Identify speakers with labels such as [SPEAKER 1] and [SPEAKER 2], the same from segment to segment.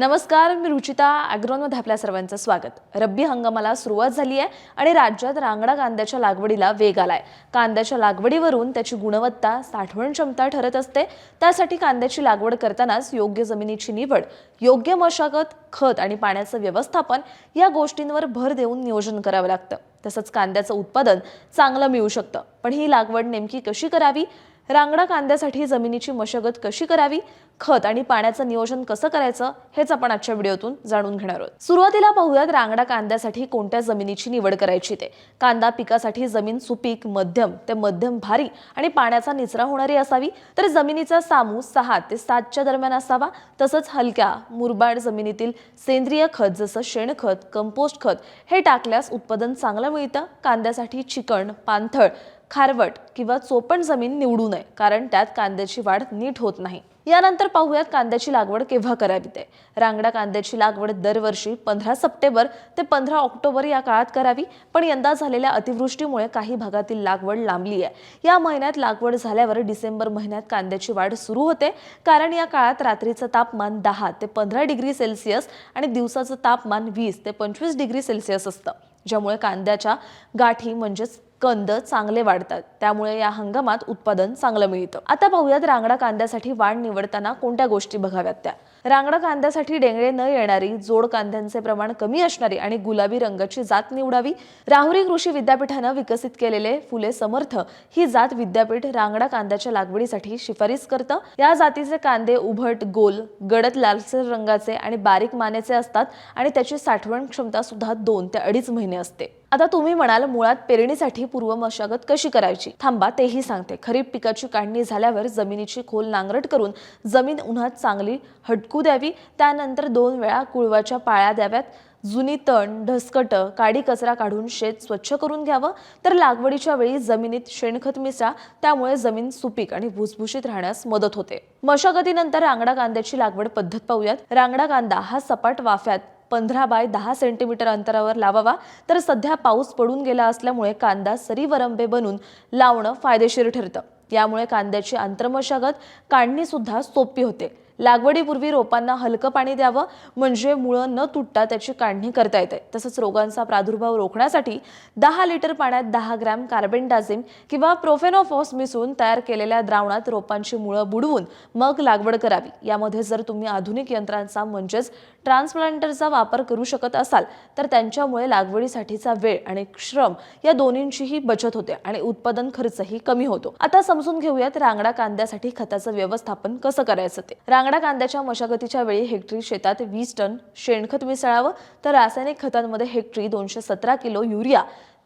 [SPEAKER 1] नमस्कार मी रुचिता ॲग्रोनमध्ये आपल्या सर्वांचं स्वागत. रब्बी हंगामाला सुरुवात झाली आहे आणि राज्यात रांगडा कांद्याच्या लागवडीला वेग आलाय. कांद्याच्या लागवडीवरून त्याची गुणवत्ता साठवण क्षमता ठरत असते. त्यासाठी कांद्याची लागवड करतानाच योग्य जमिनीची निवड योग्य मशागत खत आणि पाण्याचं व्यवस्थापन या गोष्टींवर भर देऊन नियोजन करावं लागतं. तसंच कांद्याचं उत्पादन चांगलं मिळू शकतं. पण ही लागवड नेमकी कशी करावी? रांगडा कांद्यासाठी जमिनीची मशागत कशी करावी? खत आणि पाण्याचं नियोजन कसं करायचं? हेच आपण आजच्या व्हिडिओतून जाणून घेणार आहोत. सुरुवातीला पाहूयात रांगडा कांद्यासाठी कोणत्या जमिनीची निवड करायची ते. कांदा पिकासाठी जमीन सुपीक मध्यम ते मध्यम भारी आणि पाण्याचा निचरा होणारी असावी. तर जमिनीचा सामू सहा ते सातच्या दरम्यान असावा. तसंच हलक्या मुरबाड जमिनीतील सेंद्रिय खत जसं शेणखत कंपोस्ट खत हे टाकल्यास उत्पादन चांगलं मिळतं. कांद्यासाठी चिकण पाणथळ खारवट किंवा चोपण जमीन निवडू नये कारण त्यात कांद्याची वाढ नीट होत नाही. यानंतर पाहूयात कांद्याची लागवड केव्हा करावी ते. रांगडा कांद्याची लागवड दरवर्षी पंधरा सप्टेंबर ते पंधरा ऑक्टोबर या काळात करावी पण यंदा झालेल्या अतिवृष्टीमुळे काही भागातील लागवड लांबली आहे या महिन्यात लागवड झाल्यावर डिसेंबर महिन्यात कांद्याची वाढ सुरू होते कारण या काळात रात्रीचं तापमान दहा ते पंधरा डिग्री सेल्सिअस आणि दिवसाचं तापमान वीस ते पंचवीस डिग्री सेल्सिअस असतं. ज्यामुळे कांद्याच्या गाठी म्हणजेच कंद चांगले वाढतात. त्यामुळे या हंगामात उत्पादन चांगलं मिळतं. आता पाहूयात रांगडा कांद्यासाठी वाढ निवडताना कोणत्या गोष्टी बघाव्यात त्या? रांगडा कांद्यासाठी डेंगळे न येणारी जोड कांद्यांचे प्रमाण कमी असणारी आणि गुलाबी रंगाची जात निवडावी राहुरी कृषी विद्यापीठानं विकसित केलेले फुले समर्थ ही जात विद्यापीठ रांगडा कांद्याच्या लागवडीसाठी शिफारस करतं. या जातीचे कांदे उभट गोल गडद लालसर रंगाचे आणि बारीक मानेचे असतात आणि त्याची साठवण क्षमता सुद्धा दोन ते अडीच महिने असते. आता तुम्ही म्हणाल मुळात पेरणीसाठी पूर्व मशागत कशी करायची? थांबा तेही सांगते. खरीप पिकाची काढणी झाल्यावर जमिनीची खोल नांगरट करून जमीन उन्हात चांगली हटकू द्यावी. त्यानंतर दोन वेळा कुळवाच्या पाळ्या द्याव्यात. जुनी तण ढसकट काडी कचरा काढून शेत स्वच्छ करून घ्यावं. तर लागवडीच्या वेळी जमिनीत शेणखत मिसळा. त्यामुळे जमीन सुपीक आणि भुसभुशीत राहण्यास मदत होते. मशागतीनंतर रांगडा कांद्याची लागवड पद्धत पाहूयात. रांगडा कांदा हा सपाट वाफ्यात पंधरा बाय दहा सेंटीमीटर अंतरावर लावावा. तर सध्या पाऊस पडून गेला असल्यामुळे कांदा सरीवरंबे बनून लावणं फायदेशीर ठरतं. यामुळे कांद्याची आंतरमशागत काढणीसुद्धा सोपी होते. लागवडीपूर्वी रोपांना हलकं पाणी द्यावं म्हणजे मुळं न तुटता त्याची काढणी करता येते. तसंच रोगांचा प्रादुर्भाव रोखण्यासाठी दहा लिटर पाण्यात दहा ग्रॅम कार्बेंडाझिम किंवा प्रोफेनोफॉस मिसळून तयार केलेल्या द्रावणात रोपांची मुळं बुडवून मग लागवड करावी. यामध्ये जर तुम्ही आधुनिक यंत्रांचा म्हणजेच ट्रान्सप्लांटरचा वापर करू शकत असाल तर त्यांच्यामुळे लागवडीसाठीचा वेळ आणि श्रम या दोन्हींचीही बचत होते आणि उत्पादन खर्चही कमी होतो. आता समजून घेऊयात रांगडा कांद्यासाठी खताचं व्यवस्थापन कसं करायचं ते. रांगडा कांद्याच्या मशागतीच्या वेळी हेक्टरी शेतात वीस टन शेणखत मिसळावं तर रासायनिक खतांमध्ये हेक्टरी दोनशे सतरा किलो युरिया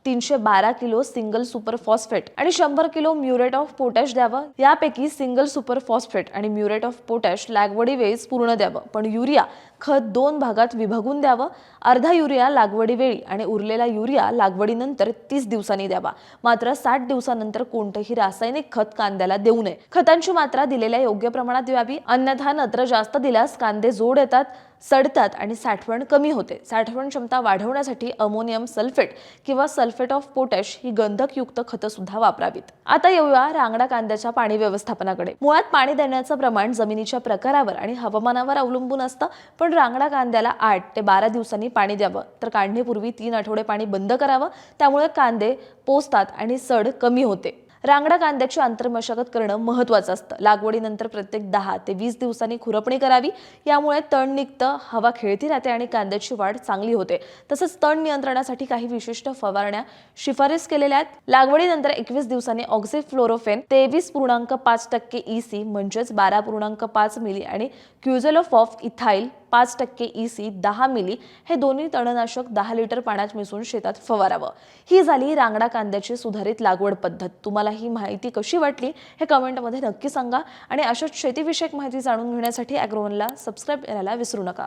[SPEAKER 1] तीनशे बारा किलो सिंगल सुपर फॉस्फेट आणि शंभर किलो म्युरेट ऑफ पोटॅश द्यावं. यापैकी सिंगल सुपर फॉस्फेट आणि म्युरेट ऑफ पोटॅश लागवडी वेळीच पूर्ण द्यावं पण युरिया खत दोन भागात विभागून द्यावं. अर्धा युरिया लागवडीवेळी आणि उरलेला युरिया लागवडीनंतर तीस दिवसांनी द्यावा. मात्र साठ दिवसानंतर कोणतंही रासायनिक खत कांद्याला देऊ नये. खतांची मात्रा दिलेल्या योग्य प्रमाणात द्यावी. अन्यथा नत्र जास्त दिल्यास कांदे जोड येतात सडतात आणि साठवण कमी होते. साठवण क्षमता वाढवण्यासाठी अमोनियम सल्फेट किंवा सल्फेट ऑफ पोटॅश ही गंधकयुक्त खतं सुद्धा वापरावीत. आता येऊया रांगडा कांद्याच्या पाणी व्यवस्थापनाकडे. मुळात पाणी देण्याचं प्रमाण जमिनीच्या प्रकारावर आणि हवामानावर अवलंबून असतं पण पण रांगडा कांद्याला आठ ते बारा दिवसांनी पाणी द्यावं. तर काढणीपूर्वी तीन आठवडे पाणी बंद करावं. त्यामुळे कांदे पोचतात आणि सड कमी होते. रांगडा कांद्याची आंतरमशागत करणं महत्त्वाचं असतं. लागवडीनंतर प्रत्येक दहा ते वीस दिवसांनी खुरपणी करावी. यामुळे तण निघतं हवा खेळती राहते आणि कांद्याची वाढ चांगली होते. तसंच तण नियंत्रणासाठी काही विशिष्ट फवारण्या शिफारस केलेल्या आहेत. लागवडीनंतर एकवीस दिवसांनी ऑक्सिफ्लोरोफेन तेवीस पूर्णांक पाच टक्के ई सी म्हणजेच बारा पूर्णांक पाच मिली आणि क्युझेलोफॉफ इथाईल पाच टक्के ई सी दहा मिली हे दोन्ही तणनाशक दहा लिटर पाण्यात मिसळून शेतात फवारावं. ही झाली रांगडा कांद्याची सुधारित लागवड पद्धत. तुम्हाला ही माहिती कशी वाटली हे कमेंटमध्ये नक्की सांगा आणि अशाच शेतीविषयक माहिती जाणून घेण्यासाठी अॅग्रोवनला सबस्क्राईब करायला विसरू नका.